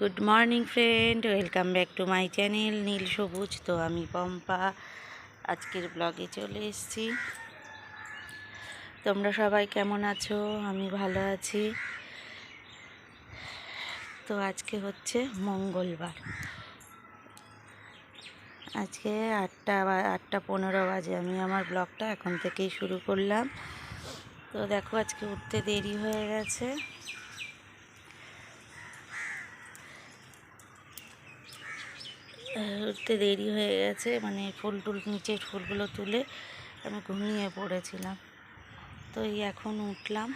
Good morning friend, welcome back to my channel নীল সবুজ। তো আমি পম্পা, আজকের ব্লগে চলে এসেছি। তোমরা সবাই কেমন আছো? আমি ভালো আছি। তো আজকে হচ্ছে মঙ্গলবার। আজকে আটটা বা- আটটা পনেরো বাজে আমি আমার ব্লগটা এখন থেকেই শুরু করলাম। তো দেখো আজকে উঠতে দেরি হয়ে গেছে। উঠতে দেরি হয়ে গেছে মানে ফুল টুল, নিচের ফুলগুলো তুলে আমি ঘুমিয়ে পড়েছিলাম। তো এই এখন উঠলাম,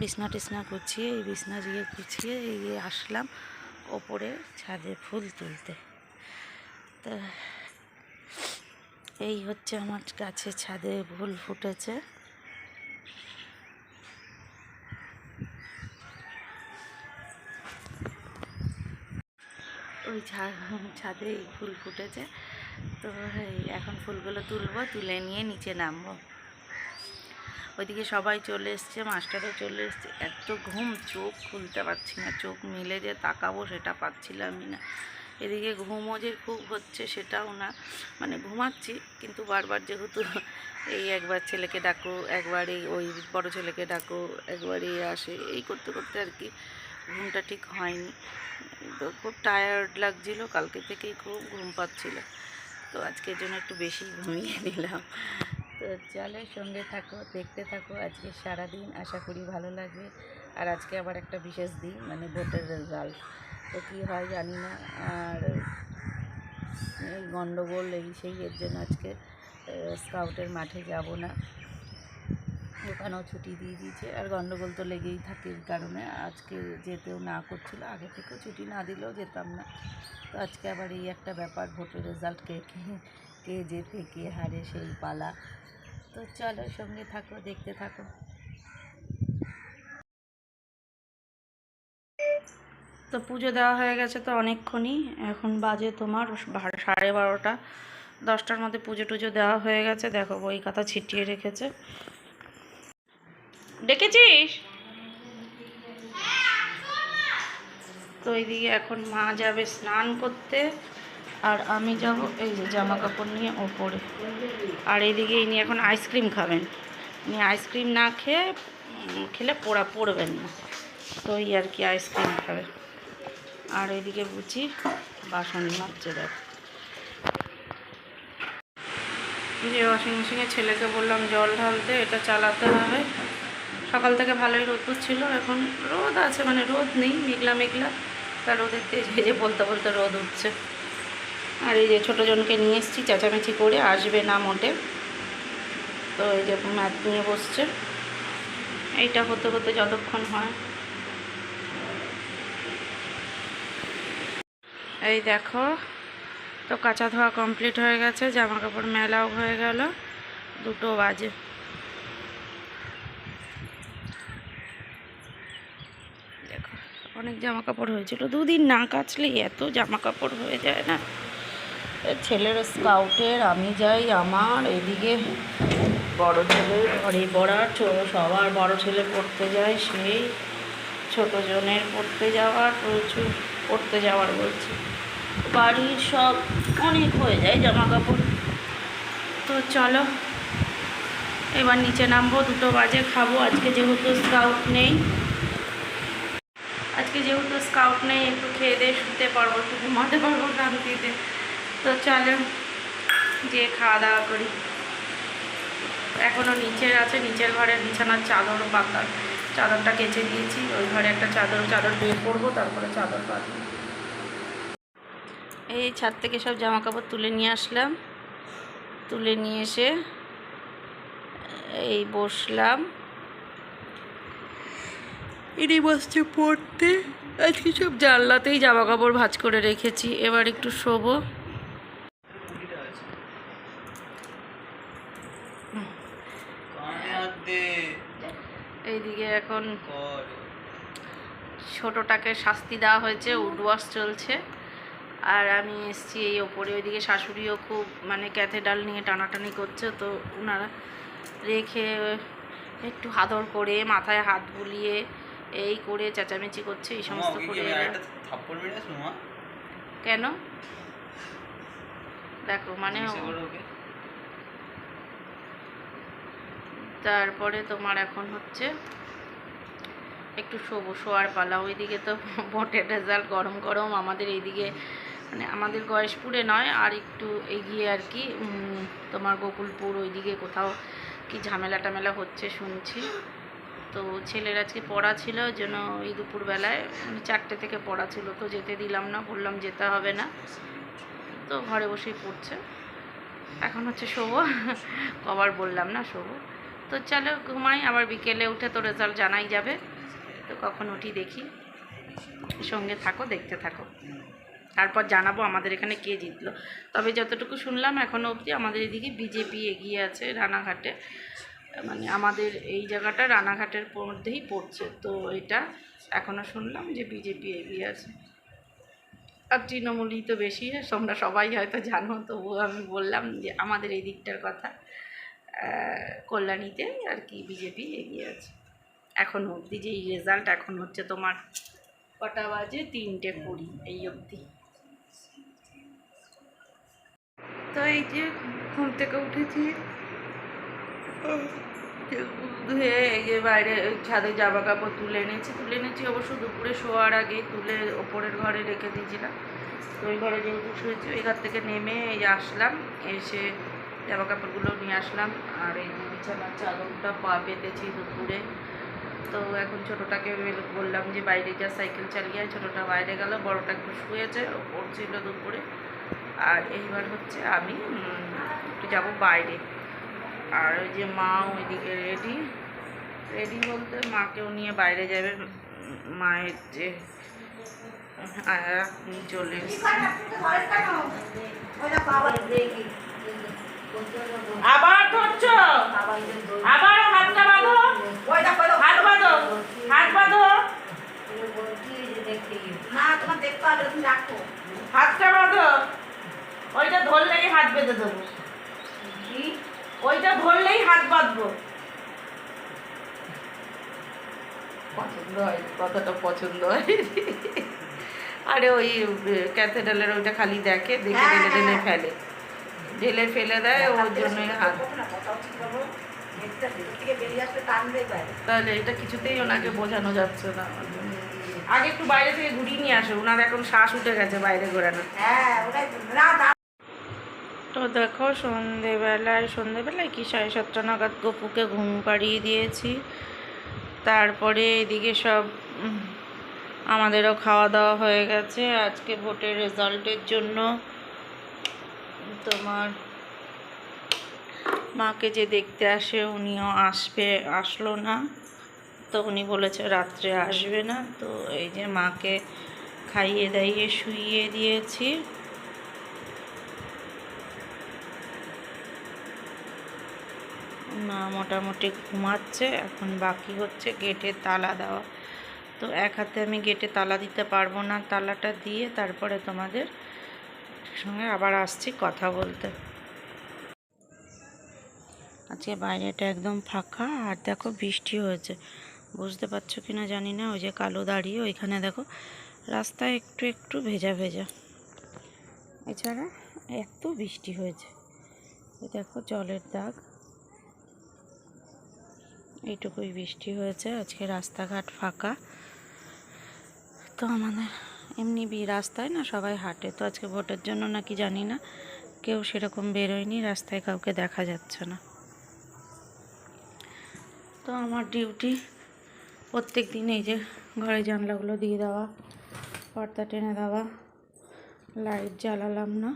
বিছনা টিছনা গুছিয়ে, এই বিছনা দিয়ে গুছিয়ে এই আসলাম ওপরে ছাদে ফুল তুলতে। তো এই হচ্ছে আমার গাছে ছাদে ফুল ফুটেছে। ওই ছাদে ফুল ফুটেছে। তো এখন ফুলগুলো তুলবো, তুলে নিয়ে নিচে নামবো। ওইদিকে সবাই চলে এসছে, মাস্টারও চলে এসছে। এত ঘুম, চোখ খুলতে পারছি না। চোখ মিলে যে তাকাবো সেটা পাচ্ছিলামই না। এদিকে ঘুমও যে খুব হচ্ছে সেটাও না। মানে ঘুমাচ্ছি, কিন্তু বারবার যেহেতু এই একবার ছেলেকে ডাকো, একবার এই ওই বড় ছেলেকে ডাকো একবার এই আসে। এই করতে করতে আর কি ঘুমটা ঠিক হয়নি। তো খুব টায়ার্ড লাগছিল, কালকে থেকেই খুব ঘুম পাচ্ছিল। তো আজকের জন্য একটু বেশি ঘুমিয়ে নিলাম। তো চলে সঙ্গে থাকো, দেখতে থাকো। আজকে সারাদিন আশা করি ভালো লাগবে। আর আজকে আবার একটা বিশেষ দিন মানে ভোটের রেজাল্ট তো কী হয় জানি না, আর এই গণ্ডগোল এই সেই এর জন্য আজকে স্কাউটের মাঠে যাব না। ওখানেও ছুটি দিয়ে দিয়েছে। আর গণ্ডগোল তো লেগেই থাকে এই কারণে। আজকে যেতেও না করছিল, আগে থেকেও ছুটি না দিলেও যেতাম না। তো আজকে আবার এই একটা ব্যাপার, ভোটের রেজাল্ট কে কে যেতে কে হারে সেই পালা। তো চলো সঙ্গে থাকো, দেখতে থাকো। তো পুজো দেওয়া হয়ে গেছে তো অনেকক্ষণই। এখন বাজে তোমার সাড়ে বারোটা। দশটার মধ্যে পুজো টুজো দেওয়া হয়ে গেছে। দেখো বই খাতা ছিটিয়ে রেখেছে। ডেকেছিস? তো এইদিকে এখন মা যাবে স্নান করতে, আর আমি যাব এই যে জামা কাপড় নিয়ে ওপরে। আর এইদিকে ইনি এখন আইসক্রিম খাবেন। ইনি আইসক্রিম না খেয়ে খেলে পোড়া পড়বেন না। তো এই আর কি আইসক্রিম খাবে। আর এদিকে বুঝি বাসন মাজছে, দেখ। যে ওয়াশিং মেশিনে ছেলেকে বললাম জল ঢালতে, এটা চালাতে হবে। সকাল থেকে ভালোই রোদ ছিল এখন রোদ আছে মানে রোদ নেই, মেঘলা মেঘলা, তা রোদের তেজ যে বলতে বলতে রোদ উঠছে। আর এই যে ছোটো জনকে নিয়ে এসেছি, চেঁচামেচি করে আসবে না মোটে। তো এই যে ম্যাথ নিয়ে বসছে, এইটা হতে হতে যতক্ষণ হয়। এই দেখো, তো কাঁচা ধোয়া কমপ্লিট হয়ে গেছে জামা কাপড় মেলাও হয়ে গেল, দুটো বাজে দেখো অনেক জামা কাপড় হয়েছিল। দুদিন না কাচলেই এত জামা কাপড় হয়ে যায় না। ছেলের স্কাউটের, আমি যাই আমার, এদিকে বড় ছেলের ঘরে পড়ার সবার বড় ছেলে পড়তে যায়, সেই ছোটো জনের পড়তে যাওয়ার, প্রচুর পড়তে যাওয়ার বলছি। বাড়ির সব অনেক হয়ে যায় জামা কাপড় তো চলো, এবার নিচে নামবো, দুটো বাজে, খাব। আজকে যেহেতু স্কাউট নেই আজকে যেহেতু স্কাউট নেই, একটু খেয়ে দিয়ে শুতে পারব, একটু ঘুমাতে পারব শান্তিতে তো চলো যে খাওয়া দাওয়া করি। এখনও নিচের আছে, নিচের ঘরের বিছানার চাদর, পাতার চাদরটা কেচে দিয়েছি। ওই ঘরে একটা চাদর চাদর বের করব, তারপরে চাদর পাতবো। এই ছাদ থেকে সব জামা কাপড় তুলে নিয়ে আসলাম। তুলে নিয়ে এসে এই বসলাম। ইনি বসছে পড়তে। আজকে সব জানলাতেই জামা কাপড় ভাঁজ করে রেখেছি। এবার একটু শোবো। এইদিকে এখন ছোটোটাকে শাস্তি দেওয়া হয়েছে, উডওয়াশ চলছে। আর আমি এসছি এই ওপরে। ওইদিকে শাশুড়িও খুব মানে ক্যাথেডাল নিয়ে টানাটানি করছে, তো ওনারা রেখে একটু আদর করে, মাথায় হাত বুলিয়ে এই করে চেঁচামেচি করছে এই সমস্ত করে কেন? দেখো মানে তারপরে তোমার এখন হচ্ছে একটু শোবো শোয়ার পালা। ওইদিকে তো ভোটের রেজাল্ট গরম গরম আমাদের এইদিকে মানে আমাদের গয়েশপুরে নয় আর একটু এগিয়ে আর কি তোমার গোকুলপুর ওইদিকে কোথাও কি ঝামেলা টামেলা হচ্ছে শুনছি। তো ছেলের আজকে পড়া ছিল ওই জন্য এই দুপুরবেলায় মানে চারটে থেকে পড়া ছিল, তো যেতে দিলাম না, বললাম যেতে হবে না। তো ঘরে বসেই পড়ছে। এখন হচ্ছে শোবো। কবার বললাম না, শোবো। তো চলো ঘুমাই, আবার বিকেলে উঠে তো রেজাল্ট জানাই যাবে। তো কখন উঠি দেখি। সঙ্গে থাকো, দেখতে থাকো। তারপর জানাব আমাদের এখানে কে জিতলো। তবে যতটুকু শুনলাম এখনও অবধি আমাদের এদিকে বিজেপি এগিয়ে আছে রানাঘাটে। মানে আমাদের এই জায়গাটা রানাঘাটের মধ্যেই পড়ছে। তো এটা এখনও শুনলাম যে বিজেপি এগিয়ে আছে। আর তৃণমূলই তো বেশি, তোমরা সবাই হয়তো জানো, তবুও আমি বললাম যে আমাদের এই দিকটার কথা। কল্যাণীতে আর কি বিজেপি এগিয়ে আছে। এখন অবধি যে এই রেজাল্ট এখন হচ্ছে তোমার কটা বাজে? তিনটে কুড়ি, এই অবধি। তো এই যে ঘুম থেকে উঠেছি ধুয়ে এই যে বাইরে ছাদে জামা কাপড় তুলে এনেছি। তুলে এনেছি অবশ্য দুপুরে শোয়ার আগে তুলে ওপরের ঘরে রেখে দিয়েছিলাম। তো ওই ঘরে যেহেতু শুয়েছি, ওই ঘর থেকে নেমে এই আসলাম, এসে জামা কাপড়গুলো নিয়ে আসলাম। আর এই বিছানার চাদরটা পা পেতেছি দুপুরে। তো এখন ছোটোটাকে বেল- বললাম যে বাইরে যা সাইকেল চালিয়ে। ছোটোটা বাইরে গেল, বড়টা একটু শুয়েছে পড়ছিল দুপুরে। আর এইবার হচ্ছে আমি একটু যাব বাইরে। আর ওই যে মা ওইদিকে রেডি রেডি বলতে মাকেও নিয়ে বাইরে যাবে, মায়ের যে চলে আবার ধরছ? আবার হাতটা বাঁধো হাত বাঁধো হাত বাঁধো হাতটা বাঁধো ওইটা ধরলেই হাত বেঁধে দেবো ওইটা ধরলেই হাত বাঁধবো পছন্দ হয় কতটা পছন্দ হয় আরে ওই ক্যাথেড্রালের ওইটা খালি দেখে দেখে ঢেলে ঢেলে ফেলে। ঢেলে ফেলে দেয় ওর জন্যই হাত। তাহলে এটা কিছুতেই ওনাকে বোঝানো যাচ্ছে না আগে একটু বাইরে থেকে ঘুরিয়ে নিয়ে আসে ওনার এখন শ্বাস উঠে গেছে বাইরে ঘোরানো তো দেখো সন্ধেবেলায় সন্ধেবেলায় কি সাড়ে সাতটা নাগাদ গপুকে ঘুম পাড়িয়ে দিয়েছি। তারপরে এদিকে সব আমাদেরও খাওয়া দাওয়া হয়ে গেছে। আজকে ভোটের রেজাল্টের জন্য তোমার মাকে যে দেখতে আসে উনিও আসবে, আসলো না। তো উনি বলেছে রাত্রে আসবে না। তো এই যে মাকে খাইয়ে দাইয়ে শুইয়ে দিয়েছি। মা মোটামুটি ঘুমাচ্ছে, এখন বাকি হচ্ছে গেটে তালা দেওয়া। তো এক হাতে আমি গেটে তালা দিতে পারব না, তালাটা দিয়ে তারপরে তোমাদের সঙ্গে আবার আসছি কথা বলতে। আজকে বাইরেটা একদম ফাঁকা, আর দেখো বৃষ্টি হয়েছে। বুঝতে পারছ কি না জানি না, ওই যে কালো দাঁড়িয়ে ওইখানে দেখো রাস্তায় একটু একটু ভেজা ভেজা। এছাড়া এত বৃষ্টি হয়েছে। দেখো জলের দাগ। এইটুকুই বৃষ্টি হয়েছে, আজকে রাস্তাঘাট ফাঁকা। তো আমাদের এমনি রাস্তায় না সবাই হাঁটে। তো আজকে ভোটের জন্য নাকি জানি না, কেউ সেরকম বেরোয়নি, রাস্তায় কাউকে দেখা যাচ্ছে না। তো আমার ডিউটি প্রত্যেক দিন এই যে ঘরে জানলাগুলো দিয়ে দেওয়া, পর্দা টেনে দেওয়া, লাইট জ্বালালাম না।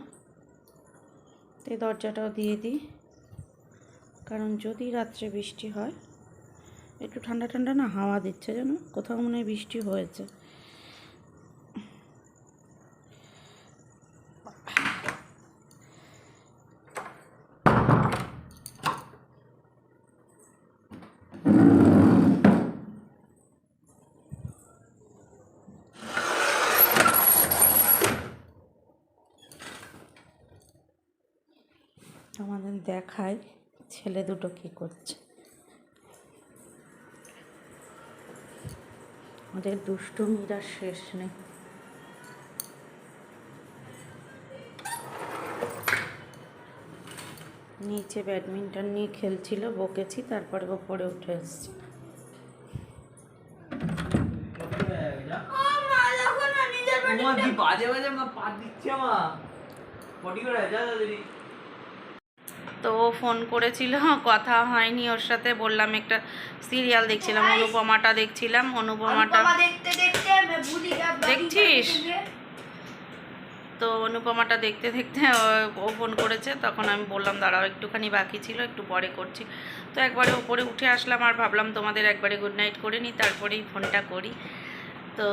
তো দরজাটাও দিয়ে দিই, কারণ যদি রাত্রে বৃষ্টি হয়, একটু ঠান্ডা ঠান্ডা না হাওয়া দিচ্ছে যেন কোথাও মনে হয় বৃষ্টি হয়েছে। আমাদের দেখায় ছেলে দুটো কী করছে। ওদের দুষ্টুমির আর শেষ নেই। নিচে ব্যাডমিন্টন নিয়ে খেলছিল বকেছি তারপরে ওপরে উঠে এসছে। বাজে বাজে মা পা দিচ্ছে মা। পটি করে যা তো ও ফোন করেছিল কথা হয়নি ওর সাথে বললাম একটা সিরিয়াল দেখছিলাম অনুপমাটা দেখছিলাম অনুপমাটা দেখছিস? তো অনুপমাটা দেখতে দেখতে ও- ফোন করেছে তখন আমি বললাম দাঁড়াও একটুখানি বাকি ছিল একটু পরে করছি। তো একবারে উপরে উঠে আসলাম আর ভাবলাম তোমাদের একবারে গুড নাইট করে নিই তারপরেই ফোনটা করি। তো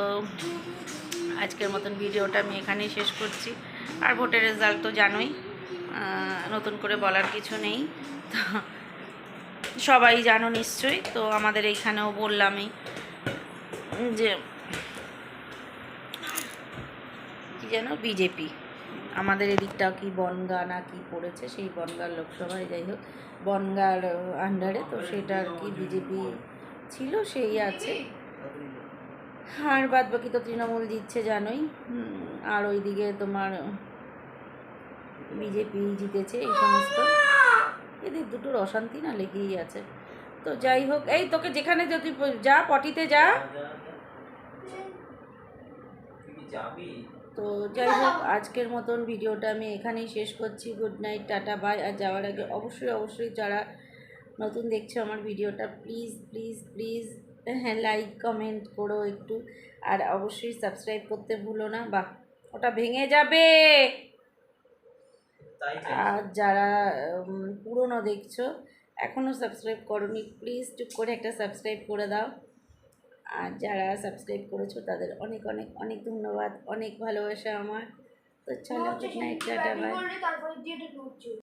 আজকের মতন ভিডিওটা আমি এখানেই শেষ করছি। আর ভোটের রেজাল্ট তো জানোই। নতুন করে বলার কিছু নেই। তো সবাই জানো নিশ্চয়ই, তো আমাদের এইখানেও বললামই যে কি যেন বিজেপি। আমাদের এদিকটা কি বনগা না কি পড়েছে, সেই বনগার লোকসভায় যাই হোক, বনগার আন্ডারে তো সেটা আর কি বিজেপি ছিল, সেই আছে। আর বাদ বাকি তো তৃণমূল দিচ্ছে জানোই। আর ওইদিকে তোমার বিজেপি জিতেছে এই সমস্ত। এদের দুটোর অশান্তি না লেগেই আছে। তো যাই হোক, এই তোকে যেখানে যদি যা, পটিতে যা। তো যাই হোক, আজকের মতন ভিডিওটা আমি এখানেই শেষ করছি। Good night, tata, bye. আর যাওয়ার আগে অবশ্যই অবশ্যই যারা নতুন দেখছ আমার ভিডিওটা, প্লিজ প্লিজ প্লিজ হ্যাঁ লাইক, কমেন্ট করো একটু। আর অবশ্যই সাবস্ক্রাইব করতে ভুলো না। বাহ, ওটা ভেঙে যাবে। আর যারা পুরোনো দেখছ এখনও সাবস্ক্রাইব করনি প্লিজ টুক করে একটা সাবস্ক্রাইব করে দাও। আর যারা সাবস্ক্রাইব করেছ তাদের অনেক অনেক অনেক ধন্যবাদ অনেক ভালোবাসা আমার। তো চলো গুড নাইট টাটা বাই